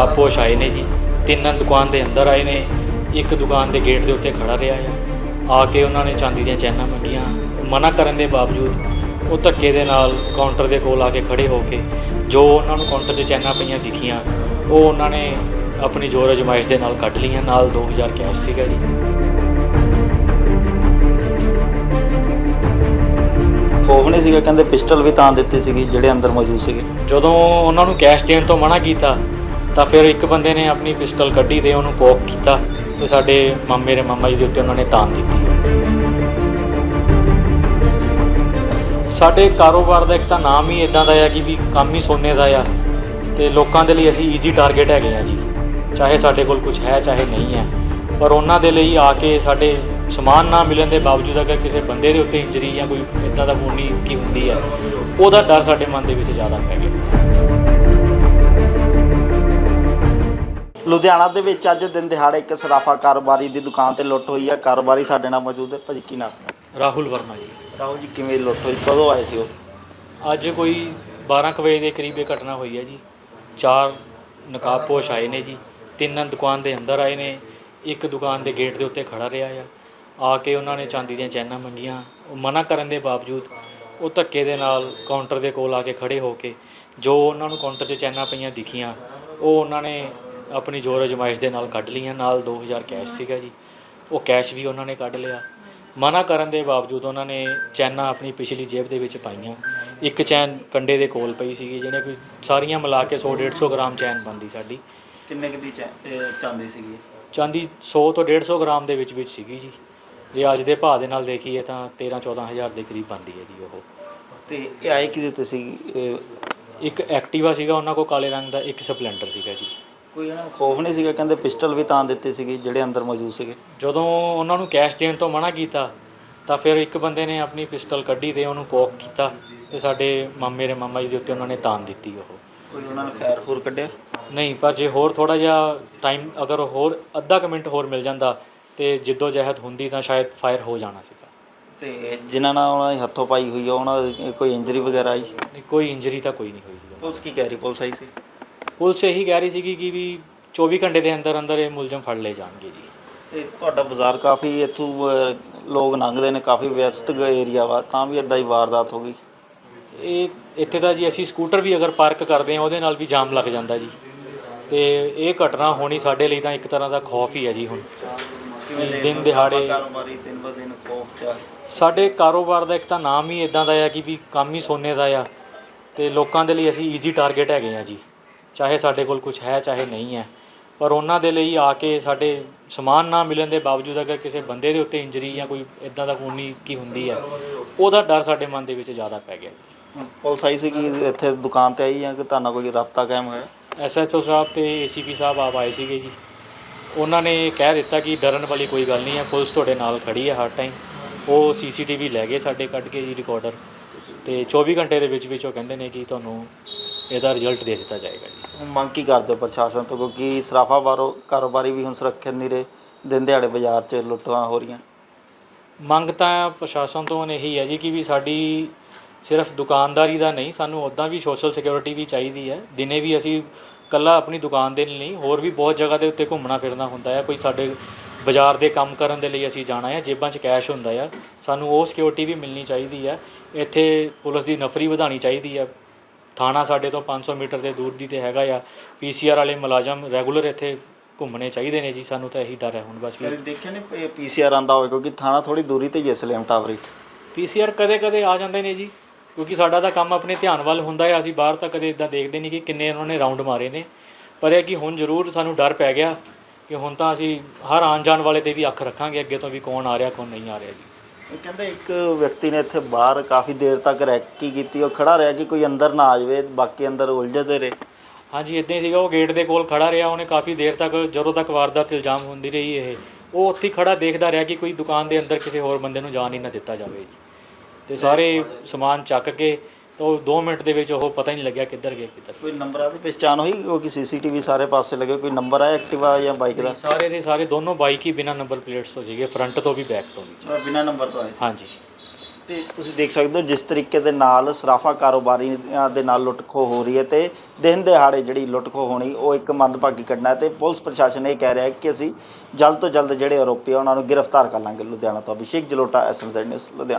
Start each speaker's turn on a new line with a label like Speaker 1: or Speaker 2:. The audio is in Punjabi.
Speaker 1: ਨਕਾਬਪੋਸ਼ ਆਏ ਨੇ ਜੀ। ਤਿੰਨ ਦੁਕਾਨ ਦੇ ਅੰਦਰ ਆਏ ਨੇ। ਇੱਕ ਦੁਕਾਨ ਦੇ ਗੇਟ ਦੇ ਉੱਤੇ ਖੜਾ ਰਿਹਾ ਆ। ਆ ਕੇ ਉਹਨਾਂ ਨੇ ਚਾਂਦੀ ਦੀਆਂ ਚੈਨਾਂ ਮੰਗੀਆਂ। ਮਨਾ ਕਰਨ ਦੇ ਬਾਵਜੂਦ ਉਹ ਧੱਕੇ ਦੇ ਨਾਲ ਕਾਊਂਟਰ ਦੇ ਕੋਲ ਆ ਕੇ ਖੜੇ ਹੋ ਕੇ ਜੋ ਉਹਨਾਂ ਨੂੰ ਕਾਊਂਟਰ 'ਚ ਚੈਨਾਂ ਪਈਆਂ ਦਿਖੀਆਂ ਉਹ ਉਹਨਾਂ ਨੇ ਆਪਣੀ ਜ਼ੋਰ ਅਜਮਾਇਸ਼ ਦੇ ਨਾਲ ਕੱਢ ਲਈਆਂ। ਨਾਲ 2000 ਕੈਸ਼ ਸੀਗਾ ਜੀ।
Speaker 2: ਖੋਫ ਨਹੀਂ ਸੀਗਾ ਕਹਿੰਦੇ ਪਿਸਟਲ ਵੀ ਤਾਂ ਦਿੱਤੀ ਸੀਗੀ ਜਿਹੜੇ ਅੰਦਰ ਮੌਜੂਦ ਸੀਗੇ।
Speaker 1: ਜਦੋਂ ਉਹਨਾਂ ਨੂੰ ਕੈਸ਼ ਦੇਣ ਤੋਂ ਮਨਾ ਕੀਤਾ ਤਾਂ ਫਿਰ ਇੱਕ ਬੰਦੇ ਨੇ ਆਪਣੀ ਪਿਸਟਲ ਕੱਢੀ ਤੇ ਉਹਨੂੰ ਕੋਕ ਕੀਤਾ ਤੇ ਸਾਡੇ ਮਾਮੇ ਦੇ ਮਾਮਾ ਜੀ ਦੇ ਉੱਤੇ ਉਹਨਾਂ ਨੇ ਤਾਨ ਦਿੱਤੀ। ਸਾਡੇ ਕਾਰੋਬਾਰ ਦਾ ਇੱਕ ਤਾਂ ਨਾਮ ਹੀ ਇਦਾਂ ਦਾ ਆ ਕਿ ਵੀ ਕੰਮ ਹੀ ਸੋਨੇ ਦਾ ਆ ਤੇ ਲੋਕਾਂ ਦੇ ਲਈ ਅਸੀਂ ਈਜ਼ੀ ਟਾਰਗੇਟ ਹੈਗੇ ਆ ਜੀ, ਚਾਹੇ ਸਾਡੇ ਕੋਲ ਕੁਝ ਹੈ, ਚਾਹੇ ਨਹੀਂ ਹੈ। ਪਰ ਉਹਨਾਂ ਦੇ ਲਈ ਆ ਕੇ ਸਾਡੇ ਸਮਾਨ ਨਾ ਮਿਲਣ ਦੇ ਬਾਵਜੂਦ ਅਗਰ ਕਿਸੇ ਬੰਦੇ ਦੇ ਉੱਤੇ ਇੰਜਰੀ ਜਾਂ ਕੋਈ ਇਦਾਂ ਦਾ ਹੋਣੀ ਕੀ ਹੁੰਦੀ ਹੈ, ਉਹਦਾ ਡਰ ਸਾਡੇ ਮਨ ਦੇ ਵਿੱਚ ਜ਼ਿਆਦਾ ਪੈ ਗਿਆ।
Speaker 2: ਲੁਧਿਆਣਾ ਦੇ ਵਿੱਚ ਅੱਜ ਦਿਨ ਦਿਹਾੜੇ ਇੱਕ ਸਰਾਫਾ ਕਾਰੋਬਾਰੀ ਦੀ ਦੁਕਾਨ ਤੇ ਲੁੱਟ ਹੋਈ ਹੈ। ਕਾਰੋਬਾਰੀ ਸਾਡੇ ਨਾਲ ਮੌਜੂਦ ਹੈ। ਭਾਜੀ ਕੀ ਨਾਮ ਹੈ?
Speaker 1: ਰਾਹੁਲ ਵਰਮਾ ਜੀ।
Speaker 2: ਰਾਹੁਲ ਜੀ ਕਿਵੇਂ ਲੁੱਟ ਹੋਈ? ਕਦੋਂ ਆਏ ਸੀ ਉਹ?
Speaker 1: ਅੱਜ ਕੋਈ 12 ਕੁ ਵਜੇ ਦੇ ਕਰੀਬ ਇਹ ਘਟਨਾ ਹੋਈ ਹੈ ਜੀ। ਚਾਰ ਨਕਾਬਪੋਸ਼ ਆਏ ਨੇ ਜੀ। ਤਿੰਨ ਦੁਕਾਨ ਦੇ ਅੰਦਰ ਆਏ ਨੇ। ਇੱਕ ਦੁਕਾਨ ਦੇ ਗੇਟ ਦੇ ਉੱਤੇ ਖੜਾ ਰਿਹਾ ਆ। ਆ ਕੇ ਉਹਨਾਂ ਨੇ ਚਾਂਦੀ ਦੀਆਂ ਚੈਨਾਂ ਮੰਗੀਆਂ। ਉਹ ਮਨਾ ਕਰਨ ਦੇ ਬਾਵਜੂਦ ਉਹ ਧੱਕੇ ਦੇ ਨਾਲ ਕਾਊਂਟਰ ਦੇ ਕੋਲ ਆ ਕੇ ਖੜੇ ਹੋ ਕੇ ਜੋ ਉਹਨਾਂ ਨੂੰ ਕਾਊਂਟਰ 'ਚ ਚੈਨਾਂ ਪਈਆਂ ਦਿਖੀਆਂ ਉਹ ਉਹਨਾਂ ਨੇ ਆਪਣੀ ਜ਼ੋਰ ਅਜਮਾਇਸ਼ ਦੇ ਨਾਲ ਕੱਢ ਲਈਆਂ ਨਾਲ 2000 ਕੈਸ਼ ਸੀਗਾ ਜੀ। ਉਹ ਕੈਸ਼ ਵੀ ਉਹਨਾਂ ਨੇ ਕੱਢ ਲਿਆ। ਮਨਾ ਕਰਨ ਦੇ ਬਾਵਜੂਦ ਉਹਨਾਂ ਨੇ ਚੈਨਾਂ ਆਪਣੀ ਪਿਛਲੀ ਜੇਬ ਦੇ ਵਿੱਚ ਪਾਈਆਂ। ਇੱਕ ਚੈਨ ਕੰਡੇ ਦੇ ਕੋਲ ਪਈ ਸੀਗੀ ਜਿਹਨੇ ਕੋਈ ਸਾਰੀਆਂ ਮਿਲਾ ਕੇ 100 150 ਗ੍ਰਾਮ ਚੈਨ ਬੰਦੀ ਸਾਡੀ।
Speaker 2: ਕਿੰਨੇ ਕੁ ਦੀ ਚਾ- ਇਹ ਚਾਂਦੀ ਸੀਗੀ?
Speaker 1: ਚਾਂਦੀ 100 ਤੋਂ 150 ਗ੍ਰਾਮ ਦੇ ਵਿੱਚ ਵਿੱਚ ਸੀਗੀ ਜੀ। ਜੇ ਅੱਜ ਦੇ ਭਾਅ ਦੇ ਨਾਲ ਦੇਖੀਏ ਤਾਂ 13 14000 ਦੇ ਕਰੀਬ ਬੰਦੀ ਹੈ ਜੀ ਉਹ।
Speaker 2: ਤੇ ਇਹ ਆਏ ਕਿਹਦੇ ਤੇ ਸੀ ਇਹ
Speaker 1: ਇੱਕ ਐਕਟਿਵਾ ਸੀਗਾ ਉਹਨਾਂ ਕੋਲ ਕਾਲੇ ਰੰਗ ਦਾ ਇੱਕ ਸਪਲੈਂਡਰ ਸੀਗਾ ਜੀ।
Speaker 2: ਕੋਈ ਇਹਨਾਂ ਨੂੰ ਖੋਫ ਨਹੀਂ ਸੀਗਾ ਕਹਿੰਦੇ ਪਿਸਟਲ ਵੀ ਤਾਂ ਦਿੱਤੀ ਸੀਗੀ ਜਿਹੜੇ ਅੰਦਰ ਮੌਜੂਦ ਸੀਗੇ।
Speaker 1: ਜਦੋਂ ਉਹਨਾਂ ਨੂੰ ਕੈਸ਼ ਦੇਣ ਤੋਂ ਮਨਾ ਕੀਤਾ ਤਾਂ ਫਿਰ ਇੱਕ ਬੰਦੇ ਨੇ ਆਪਣੀ ਪਿਸਟਲ ਕੱਢੀ ਤੇ ਉਹਨੂੰ ਕੋਕ ਕੀਤਾ ਤੇ ਸਾਡੇ ਮਾਮੇ ਮੇਰੇ ਮਾਮਾ ਜੀ ਦੇ ਉੱਤੇ ਉਹਨਾਂ ਨੇ ਤਾਨ ਦਿੱਤੀ ਉਹ।
Speaker 2: ਕੋਈ ਉਹਨਾਂ ਨੇ ਫਾਇਰ ਫੂਰ ਕੱਢਿਆ?
Speaker 1: ਨਹੀਂ ਪਰ ਜੇ ਹੋਰ ਥੋੜਾ ਜਿਹਾ ਟਾਈਮ ਅਗਰ ਹੋਰ ਅੱਧਾ ਕੁ ਮਿੰਟ ਹੋਰ ਮਿਲ ਜਾਂਦਾ ਤੇ ਜਿੱਦੋ ਜਹਿਦ ਹੁੰਦੀ ਤਾਂ ਸ਼ਾਇਦ ਫਾਇਰ ਹੋ ਜਾਣਾ ਸੀਗਾ।
Speaker 2: ਤੇ ਜਿਨ੍ਹਾਂ ਨਾਲ ਉਹਨਾਂ ਦੀ ਹੱਥੋਂ ਪਾਈ ਹੋਈ ਆ ਉਹਨਾਂ ਦੀ ਕੋਈ ਇੰਜਰੀ ਵਗੈਰਾ ਆਈ?
Speaker 1: ਨਹੀਂ ਕੋਈ ਇੰਜਰੀ ਤਾਂ ਕੋਈ ਨਹੀਂ ਹੋਈ ਜੀ।
Speaker 2: ਪੁਲਿਸ ਕੀ ਕਹਿ ਰਹੀ? ਪੁਲਿਸ ਆਈ ਸੀ?
Speaker 1: ਪੁਲਿਸ ਇਹੀ ਕਹਿ ਰਹੀ ਸੀਗੀ ਕਿ ਵੀ 24 ਘੰਟੇ ਦੇ ਅੰਦਰ ਅੰਦਰ ਇਹ ਮੁਲਜ਼ਮ ਫੜ ਲਏ ਜਾਣਗੇ ਜੀ।
Speaker 2: ਤੇ ਤੁਹਾਡਾ ਬਾਜ਼ਾਰ ਕਾਫੀ ਇੱਥੋਂ ਅਹ, ਲੋਕ ਲੰਘਦੇ ਨੇ ਕਾਫੀ ਵਿਅਸਤ ਏਰੀਆ ਵਾ ਤਾਂ ਵੀ ਇਦਾਂ ਹੀ ਵਾਰਦਾਤ ਹੋ ਗਈ?
Speaker 1: ਇਹ ਇੱਥੇ ਤਾਂ ਜੀ ਅਸੀਂ ਸਕੂਟਰ ਵੀ ਅਗਰ ਪਾਰਕ ਕਰਦੇ ਹਾਂ ਉਹਦੇ ਨਾਲ ਵੀ ਜਾਮ ਲੱਗ ਜਾਂਦਾ ਜੀ। ਤੇ ਇਹ ਘਟਨਾ ਹੋਣੀ ਸਾਡੇ ਲਈ ਤਾਂ ਇੱਕ ਤਰ੍ਹਾਂ ਦਾ ਖੌਫ ਹੀ ਹੈ ਜੀ ਹੁਣ। ਦਿਨ ਦਿਹਾੜੇ
Speaker 2: ਕਾਰੋਬਾਰੀ ਦਿਨ ਬ ਦਿਨ ਖੋਫ ਚ
Speaker 1: ਸਾਡੇ ਕਾਰੋਬਾਰ ਦਾ ਇੱਕ ਤਾਂ ਨਾਮ ਹੀ ਇਦਾਂ ਦਾ ਆ ਕਿ ਵੀ ਕੰਮ ਹੀ ਸੋਨੇ ਦਾ ਆ। ਤੇ ਲੋਕਾਂ ਦੇ ਲਈ ਅਸੀਂ ਈਜ਼ੀ ਟਾਰਗੇਟ ਹੈਗੇ ਆ ਜੀ। ਚਾਹੇ ਸਾਡੇ ਕੋਲ ਕੁਝ ਹੈ ਚਾਹੇ ਨਹੀਂ ਹੈ। ਪਰ ਉਹਨਾਂ ਦੇ ਲਈ ਆ ਕੇ ਸਾਡੇ ਸਮਾਨ ਨਾ ਮਿਲਣ ਦੇ ਬਾਵਜੂਦ ਅਗਰ ਕਿਸੇ ਬੰਦੇ ਦੇ ਉੱਤੇ ਇੰਜਰੀ ਜਾਂ ਕੋਈ ਇਦਾਂ ਦਾ ਖੂਨੀ ਕੀ ਹੁੰਦੀ ਹੈ ਉਹਦਾ ਡਰ ਸਾਡੇ ਮਨ ਦੇ ਵਿੱਚ ਜ਼ਿਆਦਾ ਪੈ ਗਿਆ
Speaker 2: ਪੁਲਿਸ ਆਈ ਸੀ ਕਿ ਇੱਥੇ ਦੁਕਾਨ ਤੇ ਆਈ ਜਾਂ ਕਿ ਤੁਹਾਨੂੰ ਕੋਈ ਰابطਾ ਕਾਇਮ ਹੋਇਆ?
Speaker 1: ਐਸਐਸਓ ਸਾਹਿਬ ਤੇ ਏਸੀਪੀ ਸਾਹਿਬ ਆਪ ਆਏ ਸੀਗੇ ਜੀ। ਉਹਨਾਂ ਨੇ ਕਹਿ ਦਿੱਤਾ ਕਿ ਡਰਨ ਵਾਲੀ ਕੋਈ ਗੱਲ ਨਹੀਂ ਹੈ ਪੁਲਿਸ ਤੁਹਾਡੇ ਨਾਲ ਖੜੀ ਹੈ ਹਰ ਟਾਈਮ। ਉਹ ਸੀਸੀਟੀਵੀ ਲੈ ਗਏ ਸਾਡੇ ਕੱਢ ਕੇ ਜੀ ਰਿਕਾਰਡਰ। ਤੇ 24 ਘੰਟੇ ਦੇ ਵਿੱਚ ਵਿੱਚ ਉਹ ਕਹਿੰਦੇ ਨੇ ਕਿ ਤੁਹਾਨੂੰ ਇਹਦਾ ਰਿਜ਼ਲਟ ਦੇ ਦਿੱਤਾ ਜਾਏਗਾ ਜੀ।
Speaker 2: ਮੰਗ ਕੀ ਕਰਦੇ ਹੋ ਪ੍ਰਸ਼ਾਸਨ ਤੋਂ? ਕਿਉਂਕਿ ਸਰਾਫਾ ਬਾਰੋ ਕਾਰੋਬਾਰੀ ਵੀ ਹੁਣ ਸੁਰੱਖਿਅਤ ਨਹੀਂ ਰਹੇ ਦਿਨ ਦਿਹਾੜੇ ਬਾਜ਼ਾਰ 'ਚ ਲੁੱਟਾਂ ਹੋ ਰਹੀਆਂ।
Speaker 1: ਮੰਗ ਤਾਂ ਪ੍ਰਸ਼ਾਸਨ ਤੋਂ ਇਹੀ ਹੈ ਜੀ ਕਿ ਵੀ ਸਾਡੀ ਸਿਰਫ ਦੁਕਾਨਦਾਰੀ ਦਾ ਨਹੀਂ ਸਾਨੂੰ ਉੱਦਾਂ ਵੀ ਸੋਸ਼ਲ ਸਿਕਿਉਰਿਟੀ ਵੀ ਚਾਹੀਦੀ ਹੈ। ਦਿਨੇ ਵੀ ਅਸੀਂ ਕੱਲਾ ਆਪਣੀ ਦੁਕਾਨ ਦੇ ਲਈ ਨਹੀਂ ਹੋਰ ਵੀ ਬਹੁਤ ਜਗ੍ਹਾ ਦੇ ਉੱਤੇ ਘੁੰਮਣਾ ਫਿਰਨਾ ਹੁੰਦਾ ਹੈ ਕੋਈ ਸਾਡੇ ਬਾਜ਼ਾਰ ਦੇ ਕੰਮ ਕਰਨ ਦੇ ਲਈ ਅਸੀਂ ਜਾਣਾ ਹੈ ਜੇਬਾਂ 'ਚ ਕੈਸ਼ ਹੁੰਦਾ ਆ। ਸਾਨੂੰ ਉਹ ਸਿਕਿਉਰਿਟੀ ਵੀ ਮਿਲਣੀ ਚਾਹੀਦੀ ਹੈ ਇੱਥੇ ਪੁਲਿਸ ਦੀ ਨਫਰੀ ਵਧਾਣੀ ਚਾਹੀਦੀ ਹੈ ਥਾਣਾ ਸਾਡੇ ਤੋਂ 500 ਮੀਟਰ ਦੇ ਦੂਰ ਦੀ ਤੇ ਹੈਗਾ ਆ। ਪੀਸੀਆਰ ਵਾਲੇ ਮੁਲਾਜ਼ਮ ਰੈਗੂਲਰ ਇੱਥੇ ਘੁੰਮਣੇ ਚਾਹੀਦੇ ਨੇ ਜੀ ਸਾਨੂੰ ਤਾਂ ਇਹੀ ਡਰ ਹੈ ਹੁਣ ਬਸ ਕਿ
Speaker 2: ਦੇਖਿਆ ਨਹੀਂ ਪੀਸੀਆਰ ਆਂਦਾ ਹੋਵੇ ਕਿਉਂਕਿ ਥਾਣਾ ਥੋੜੀ ਦੂਰੀ ਤੇ ਹੀ ਹੈ ਸਲੇਮ ਟਾਵਰੀ
Speaker 1: ਪੀਸੀਆਰ ਕਦੇ-ਕਦੇ ਆ ਜਾਂਦੇ ਨੇ ਜੀ ਕਿਉਂਕਿ ਸਾਡਾ ਤਾਂ ਕੰਮ ਆਪਣੇ ਧਿਆਨ ਵੱਲ ਹੁੰਦਾ ਹੈ ਅਸੀਂ ਬਾਹਰ ਤਾਂ ਕਦੇ ਇਦਾਂ ਦੇਖਦੇ ਨਹੀਂ ਕਿ ਕਿੰਨੇ ਉਹਨਾਂ ਨੇ ਰਾਉਂਡ ਮਾਰੇ ਨੇ। ਪਰ ਇਹ ਕਿ ਹੁਣ ਜ਼ਰੂਰ ਸਾਨੂੰ ਡਰ ਪੈ ਗਿਆ ਕਿ ਹੁਣ ਤਾਂ ਅਸੀਂ ਹਰ ਆਉਣ ਜਾਣ ਵਾਲੇ ਤੇ ਵੀ ਅੱਖ ਰੱਖਾਂਗੇ ਅੱਗੇ ਤੋਂ ਵੀ ਕੌਣ ਆ ਰਿਹਾ ਕੌਣ ਨਹੀਂ ਆ ਰਿਹਾ ਜੀ।
Speaker 2: ਕਹਿੰਦੇ ਇੱਕ ਵਿਅਕਤੀ ਨੇ ਇੱਥੇ ਬਾਹਰ ਕਾਫੀ ਦੇਰ ਤੱਕ ਰੈਕੀ ਕੀਤੀ, ਉਹ ਖੜਾ ਰਿਹਾ ਕਿ ਕੋਈ ਅੰਦਰ ਨਾ ਆ ਜਾਵੇ ਬਾਕੀ ਅੰਦਰ ਉਲਝਦੇ ਰਹੇ।
Speaker 1: ਹਾਂਜੀ ਇਦਾਂ ਹੀ ਸੀਗਾ, ਉਹ ਗੇਟ ਦੇ ਕੋਲ ਖੜਾ ਰਿਹਾ, ਉਹਨੇ ਕਾਫੀ ਦੇਰ ਤੱਕ, ਜਦੋਂ ਤੱਕ ਵਾਰਦਾਤ ਇਲਜ਼ਾਮ ਹੁੰਦੀ ਰਹੀ ਇਹ, ਉਹ ਉੱਥੇ ਹੀ ਖੜਾ ਦੇਖਦਾ ਰਿਹਾ ਕਿ ਕੋਈ ਦੁਕਾਨ ਦੇ ਅੰਦਰ ਕਿਸੇ ਹੋਰ ਬੰਦੇ ਨੂੰ ਜਾਣ ਹੀ ਨਾ ਦਿੱਤਾ ਜਾਵੇ। ਜੀ ਤੇ ਸਾਰੇ ਸਮਾਨ ਚੱਕ ਕੇ ਤਾਂ ਉਹ 2 ਮਿੰਟ ਦੇ ਵਿੱਚ ਉਹ ਪਤਾ ਹੀ ਨਹੀਂ ਲੱਗਿਆ ਕਿੱਧਰ ਗਏ ਕਿੱਧਰ
Speaker 2: ਕੋਈ ਨੰਬਰਾਂ ਦੀ ਪਛਾਣ ਹੋਈ ਕਿਉਂਕਿ ਸੀਸੀਟੀਵੀ ਸਾਰੇ ਪਾਸੇ ਲੱਗੇ ਕੋਈ ਨੰਬਰ ਆਇਆ ਐਕਟਿਵਾ ਜਾਂ ਬਾਈਕ ਦਾ?
Speaker 1: ਸਾਰੇ ਦੇ ਸਾਰੇ ਦੋਨੋਂ ਬਾਈਕ ਹੀ ਬਿਨਾਂ ਨੰਬਰ ਪਲੇਟਸ ਤੋਂ ਸੀਗੇ ਫਰੰਟ ਤੋਂ ਵੀ ਬੈਕ ਤੋਂ ਵੀ।
Speaker 2: ਬਿਨਾ ਨੰਬਰ ਤੋਂ ਆਏ
Speaker 1: ਹਾਂਜੀ।
Speaker 2: ਤੇ ਤੁਸੀਂ ਦੇਖ ਸਕਦੇ ਹੋ ਜਿਸ ਤਰੀਕੇ ਦੇ ਨਾਲ ਸਰਾਫਾ ਕਾਰੋਬਾਰੀਆਂ ਦੇ ਨਾਲ ਲੁੱਟਖੋ ਹੋ ਰਹੀ ਹੈ ਤੇ ਦਿਨ ਦਿਹਾੜੇ ਜਿਹੜੀ ਲੁੱਟਖੋ ਹੋਣੀ ਉਹ ਇੱਕ ਮੰਦਭਾਗੀ ਘਟਨਾ ਹੈ ਤੇ ਪੁਲਿਸ ਪ੍ਰਸ਼ਾਸਨ ਇਹ ਕਹਿ ਰਿਹਾ ਹੈ ਕਿ ਅਸੀਂ ਜਲਦ ਤੋਂ ਜਲਦ ਜਿਹੜੇ ਆਰੋਪੀ ਆ ਉਹਨਾਂ ਨੂੰ ਗ੍ਰਿਫਤਾਰ ਕਰ ਲਾਂਗੇ। ਲੁਧਿਆਣਾ ਤੋਂ ਅਭਿਸ਼ੇਕ ਜਲੋਟਾ ਐਸਐਮਜ਼ੈਡ ਨਿਊਜ਼ ਲੁਧਿਆਣਾ।